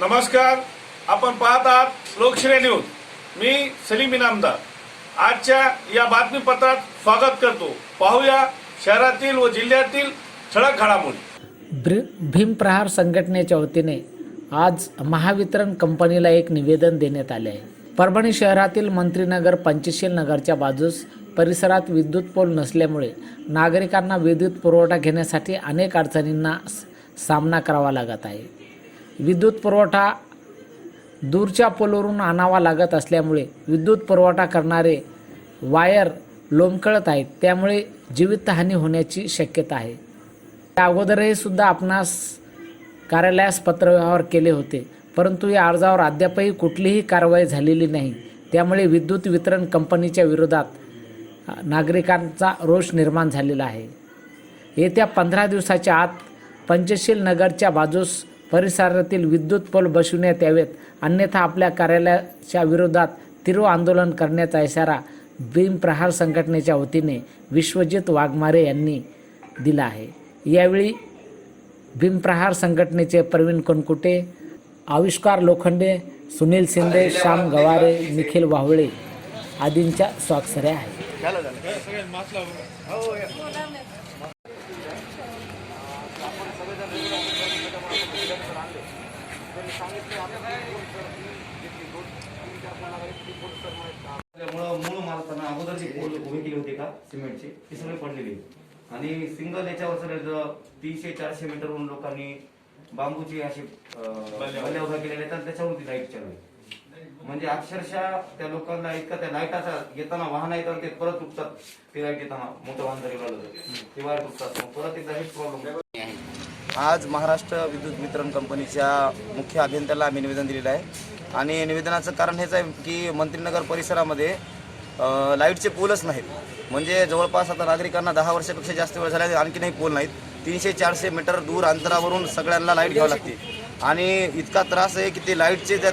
नमस्कार. आपण पाहत आहात लोकश्रेय न्यूज. मी सलीम इनामदार. आजच्या या बातमीपत्रात स्वागत करतो. पाहूया शहरातील व जिल्ह्यातील ठळक घडामोडी. भ्र भीमप्रहार संघटनेच्या वतीने आज महावितरण कंपनीला एक निवेदन देण्यात आले आहे. परभणी शहरातील मंत्रीनगर पंचशील नगरच्या बाजूस परिसरात विद्युत पोल नसल्यामुळे नागरिकांना विद्युत पुरवठा घेण्यासाठी अनेक अडचणींना सामना करावा लागत आहे. विद्युत पुरवठा दूरच्या पोलवरून आणावा लागत असल्यामुळे विद्युत पुरवठा करणारे वायर लोंबकळत आहेत. त्यामुळे जीवितहानी होण्याची शक्यता आहे. त्या अगोदरही सुद्धा आपणास कार्यालयास पत्रव्यवहार केले होते परंतु या अर्जावर अद्यापही कुठलीही कारवाई झालेली नाही. त्यामुळे विद्युत वितरण कंपनीच्या विरोधात नागरिकांचा रोष निर्माण झालेला आहे. येत्या पंधरा दिवसाच्या आत पंचशील नगरच्या बाजूस परिसरातील विद्युत पोल बसविण्यात यावेत. अन्यथा आपल्या कार्यालयाच्या विरोधात तीव्र आंदोलन करण्याचा इशारा भीमप्रहार संघटनेच्या वतीने विश्वजित वाघमारे यांनी दिला आहे. यावेळी भीमप्रहार संघटनेचे प्रवीण कोणकुटे आविष्कार लोखंडे सुनील शिंदे श्याम गवारे निखिल वाहुळे आदींच्या स्वाक्षऱ्या आहेत. मूळ मालकांना अगोदर जे पोल उभे केले होते का सिमेंटचे? ते सगळे पडलेले. आणि सिंगल याच्यावर तीनशे चारशे मीटरवरून लोकांनी बांबूचे असे अं, बल्ल्या उभ्या केलेल्या आहेत त्याच्यावरती लाइट चालू म्हणजे अक्षरशः त्या लोकांना इतका त्या लाईटाचा येताना वाहन येतात ते परत तुटतात ते लाइट येताना मोठं वाहन जरी लागलं. ते वायर मग परत एकदा हेच प्रॉब्लेम आज महाराष्ट्र विद्युत वितरण कंपनीच्या मुख्य अभियंत्याला आम्ही निवेदन दिलेलं आहे. आणि निवेदनाचं कारण हेच आहे की मंत्रीनगर परिसरामध्ये लाईटचे पोलच नाहीत. म्हणजे जवळपास आता नागरिकांना दहा वर्षापेक्षा जास्त वेळ झाला आणखीनही पोल नाहीत. तीनशे चारशे मीटर दूर अंतरावरून सगळ्यांना लाइट घ्यावी लागते. आणि इतका त्रास आहे की ते लाईटचे त्यात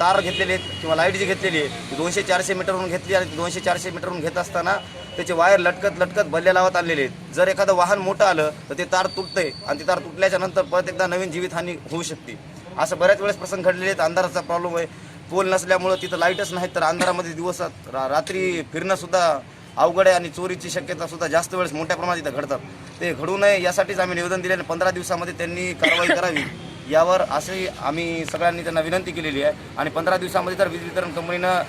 तार घेतलेले आहेत किंवा लाइट जी घेतलेली आहे ती दोनशे चारशे मीटरवरून घेतली आणि दोनशे चारशे मीटरवरून घेत असताना त्याचे वायर लटकत लटकत बल्ल्या लावत आणलेले आहेत. जर एखादं वाहन मोठं आलं तर ते तार तुटतंय आणि ते तार तुटल्याच्या नंतर परत एकदा नवीन जीवितहानी होऊ शकते. असं बऱ्याच वेळेस प्रसंग घडलेले आहेत. अंधाराचा प्रॉब्लेम आहे. पोल नसल्यामुळं तिथं लाईटच नाहीत तर अंधारामध्ये दिवसात रा रात्री फिरणंसुद्धा अवघड आहे आणि चोरीची शक्यतासुद्धा जास्त वेळेस मोठ्या प्रमाणात इथं घडतात. ते घडू नये यासाठीच आम्ही निवेदन दिले आणि पंधरा दिवसामध्ये त्यांनी कारवाई करावी. यावर असे आम्ही सगळ्यांनी त्यांना विनंती केलेली आहे. आणि पंधरा दिवसामध्ये जर वीज वितरण कंपनीनं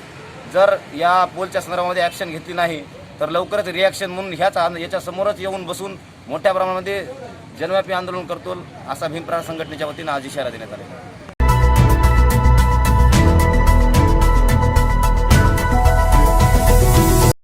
जर या पोलच्या संदर्भामध्ये ॲक्शन घेतली नाही तर लवकरच रिॲक्शन म्हणून ह्याच याच्यासमोरच येऊन बसून मोठ्या प्रमाणामध्ये जनव्यापी आंदोलन करतो असा भीमप्रा संघटनेच्या वतीनं आज इशारा देण्यात आला